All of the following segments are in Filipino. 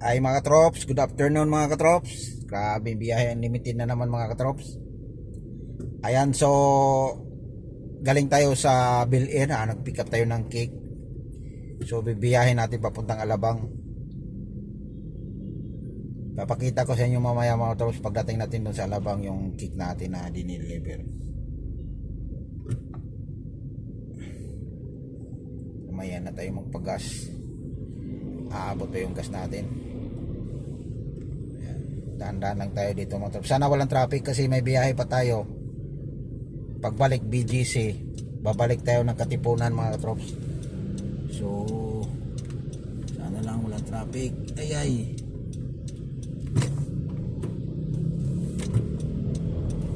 Ay mga katrops, good afternoon mga katrops. Grabe biyahe unlimited na naman mga katrops. Ayan so galing tayo sa Bill-In, ah, nag-pick up tayo ng cake. So bibiyahin natin papuntang Alabang. Papakita ko sa inyo mamaya mga katrops pagdating natin doon sa Alabang yung cake natin na diniliver. Mamaya na tayo magpagas. Aabot pa yung gas natin. Dahan-dahan lang tayo dito mga trops. Sana walang traffic kasi may biyahe pa tayo. Pagbalik BGC, babalik tayo ng Katipunan mga trops. So, sana lang walang traffic. Ay ay.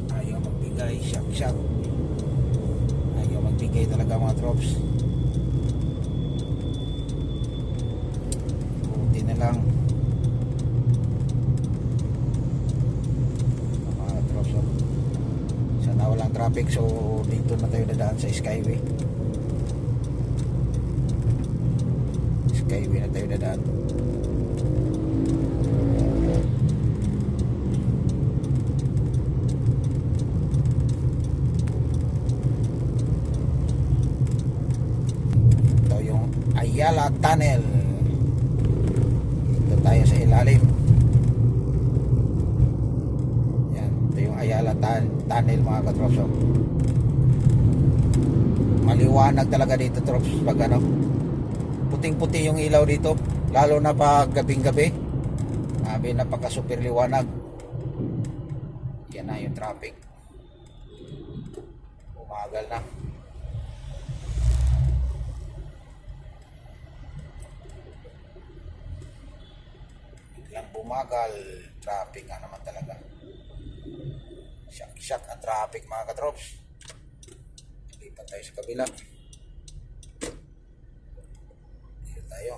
Ayaw magbigay, shock shock. Ayaw magbigay talaga mga trops. Buti na lang. mga trops oh. sana walang traffic so dito na tayo dadaan sa skyway. Skyway na tayo dadaan. Ito yung Ayala Tunnel. Dito tayo sa ilalim yan, ito yung Ayala Tan Tunnel mga katrops. oh. Maliwanag talaga dito trops pag ano. Puting-puti yung ilaw dito, lalo na pag gabing-gabi. Sabi napaka super liwanag. Yan na yung traffic. Umagal na. Biglang bumagal, traffic nga naman talaga. Shock-shock ang traffic mga katrops. Lipat tayo sa kabila. Dito tayo.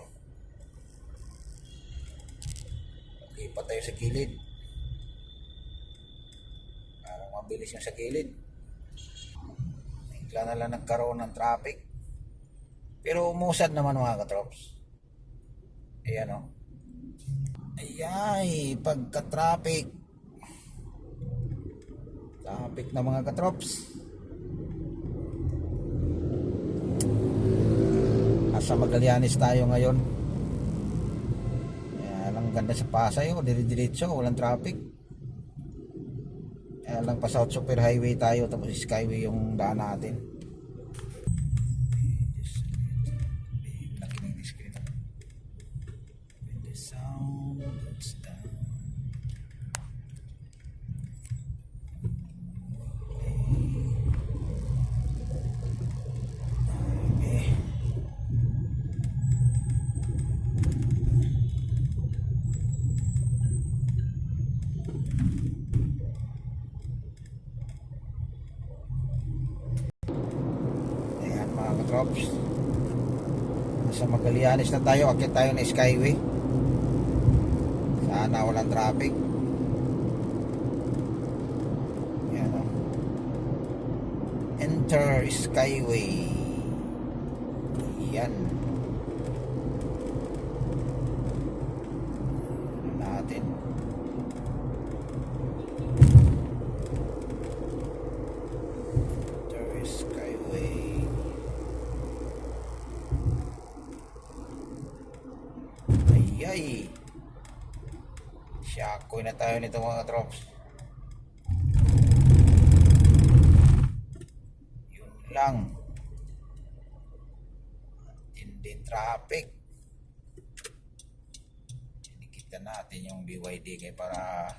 Lipat tayo sa gilid. Parang mabilis yung sa gilid. Bigla na lang nagkaroon ng traffic. Pero umusad naman mga katrops. Ayan o. Ayay, pagka-traffic. Traffic na mga katrops. Nasa Magallanes tayo ngayon. Kaya lang ganda sa Pasay, oh, dire-diretso, walang traffic. Kaya lang pa South Super Highway tayo, tapos Skyway yung daan natin. Katrops. Sa Magallanes na tayo, akit tayo na Skyway. Sana walang traffic. Ayan o. Enter Skyway. Yan. Ano natin. Enter Skyway. Ayay. Shakoy na tayo nito mga drops. Yun lang. Tinding traffic. Sinikita natin yung BYD kay para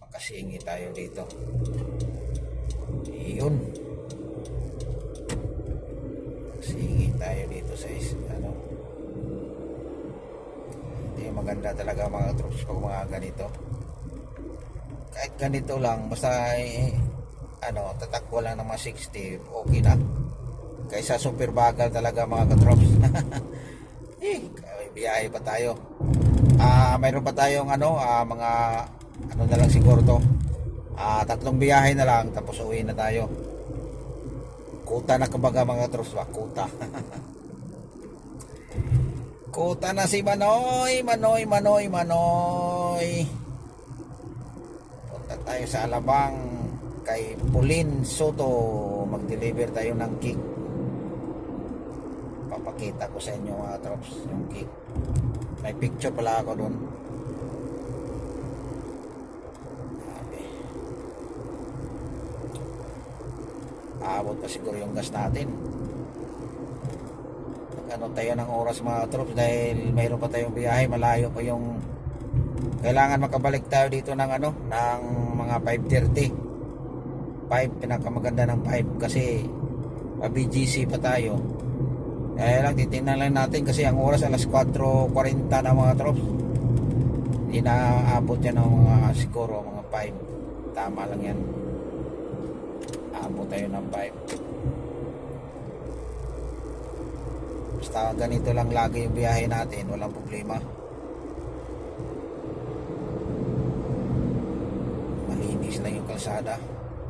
makasingi tayo dito. Yun. Singi tayo dito sa ano. Maganda talaga mga troops pag mga ganito. Kahit ganito lang, basta eh, ano, tatakbo lang ng mga 60, okay na. Kaysa super bagal talaga mga katrops. eh, biyahe pa tayo. Ah, mayroon pa tayong ano, ah, mga ano na lang siguro to. Ah, tatlong biyahe na lang tapos uwi na tayo. Kuta na kumbaga mga katrops ba? Kuta. Kuta na si Manoy, Manoy, Manoy, Manoy. Punta tayo sa Alabang kay Pauline Soto. Mag-deliver tayo ng cake. Papakita ko sa inyo mga trops yung cake. May picture pala ako doon. Aabot pa siguro yung gas natin ano tayo ng oras mga troops dahil mayroon pa tayong biyahe malayo pa yung kailangan makabalik tayo dito ng ano ng mga 5.30 5 pinakamaganda ng 5 kasi pa BGC pa tayo. Kaya lang titingnan lang natin kasi ang oras alas 4.40 na mga troops. Inaabot yan ng mga siguro mga 5 tama lang yan. Abot tayo ng 5 Basta ganito lang lagi yung biyahe natin, walang problema. Malinis lang yung kalsada.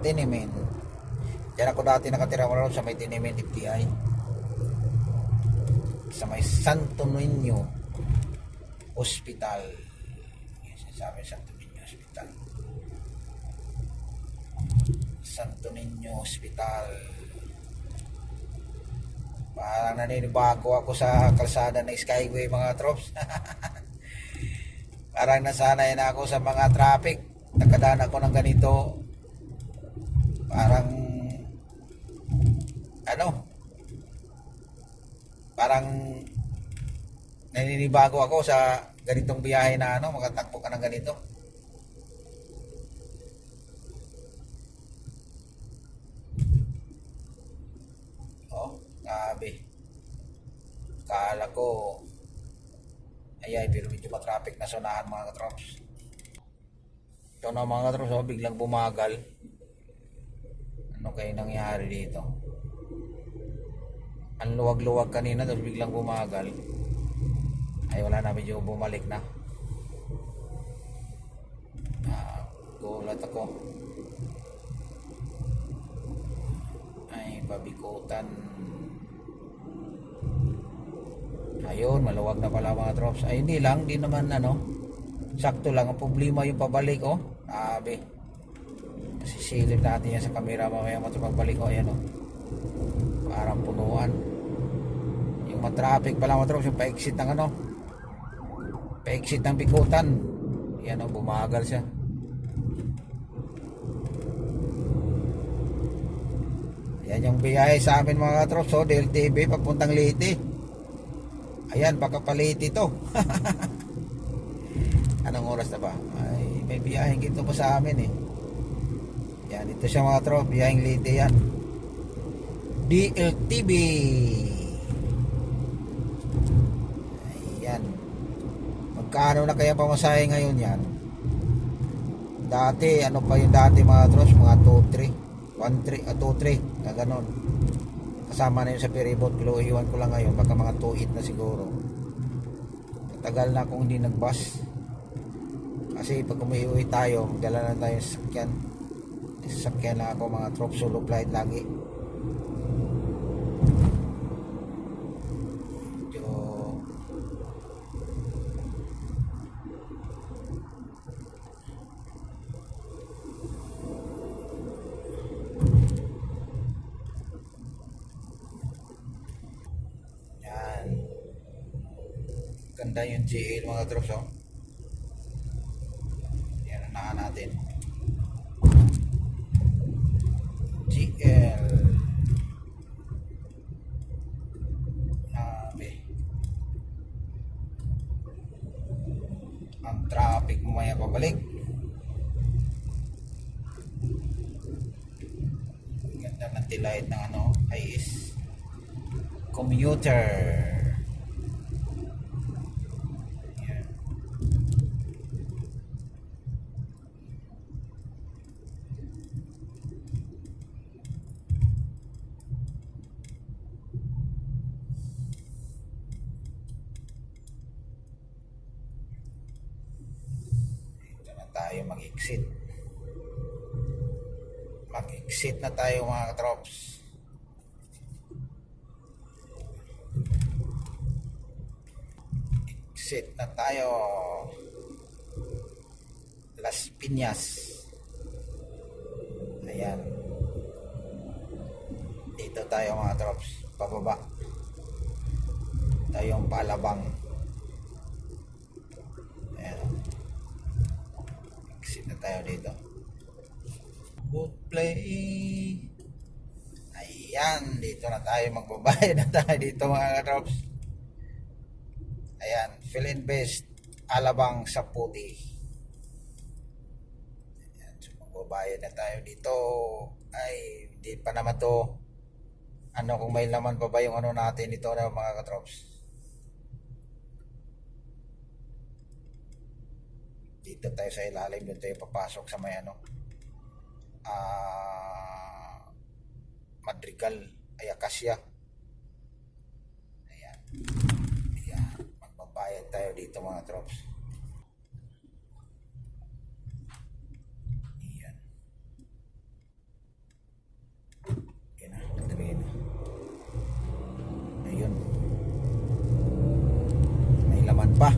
Tinimen. Diyan ako dati nakatira ko sa may Tinimen FTI. Sa may Santo Niño Hospital. Yes, sabi Santo Niño Hospital. Santo Niño Hospital. Parang naninibago ako sa kalsada ng Skyway mga troops. Parang nasanay na ako sa mga traffic. Nakadaan ako ng ganito. Parang ano? Parang naninibago ako sa ganitong biyahe na ano, makatakbo ka ng ganito. Oh, grabe. Kala ko ayay, pero medyo matraffic na sunahan mga katrops. Ito na mga katrops, oh, biglang bumagal. Ano kayo nangyari dito? Ang luwag-luwag kanina, tapos biglang bumagal. Ay, wala na, medyo bumalik na. Ah, gulat ako. Ay, pabikutan. Ayun, maluwag na pala mga drops. Ay, hindi lang, hindi naman ano. Sakto lang. Ang problema yung pabalik, oh. Grabe. Sisilip natin yan sa camera mamaya mo pagbalik, oh. Ayan, oh. Parang punuan. Yung matraffic pala mga drops, yung pa-exit ng ano. Pa-exit ng bikutan. Yan, oh, bumagal siya. Yan yung biyahe sa amin mga katrops, oh, DLTV papuntang Leyte. Ayan, baka palate ito. Anong oras na ba? Ay, may biyaheng ito pa sa amin eh. Yan, ito siya mga trop. Biyaheng Leyte yan. DLTV. Ayan. Magkano na kaya pamasahe ngayon yan? Dati, ano pa yung dati mga tros? Mga 2-3. 1-3, ah, 2-3. Na ganon kasama na yun sa ferryboat pero iwan ko lang ngayon baka mga 2.8 na siguro. Tagal na akong hindi nagbus. Kasi pag umuwi tayo dala na tayo sa sakyan. Sasakyan na ako mga trop solo flight lagi medyo Yan. Ganda yung GL mga drops oh. Yan ang natin. GL. Grabe. Ang traffic mamaya pabalik. Ganda ng delight ng ano, is commuter. Yan. Dito na tayo mag-exit. Mag-exit na tayo mga katrops. exit na tayo. Las Piñas. Ayan. Dito tayo mga trops pababa. Tayong palabang. Ayan. Exit na tayo dito play. Ayan dito na tayo. Magbabayad na tayo dito mga trops ayan fill in best alabang sa puti ayan so magbabayad na tayo dito. Ay hindi pa naman to. Ano kung may laman pa ba yung ano natin ito na mga katrops? Dito tayo sa ilalim doon tayo papasok sa may ano ah Madrigal ay Acacia. Ayan. Ayan. Magbabayad tayo dito mga trops ayan ayan na madali na ayun may laman pa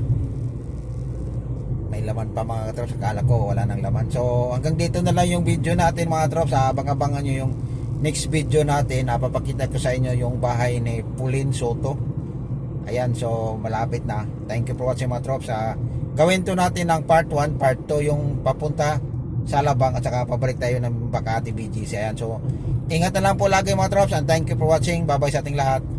may laman pa mga katrops akala ko wala nang laman. So hanggang dito na lang yung video natin mga katrops abang-abangan nyo yung next video natin. Napapakita ko sa inyo yung bahay ni Pulin Soto. Ayan so malapit na. Thank you for watching mga trops Ah, gawin to natin ng part 1 part 2 yung papunta sa Alabang at saka pabalik tayo ng Bakati BGC ayan so ingat na lang po lagi mga trops and thank you for watching. Bye bye sa ating lahat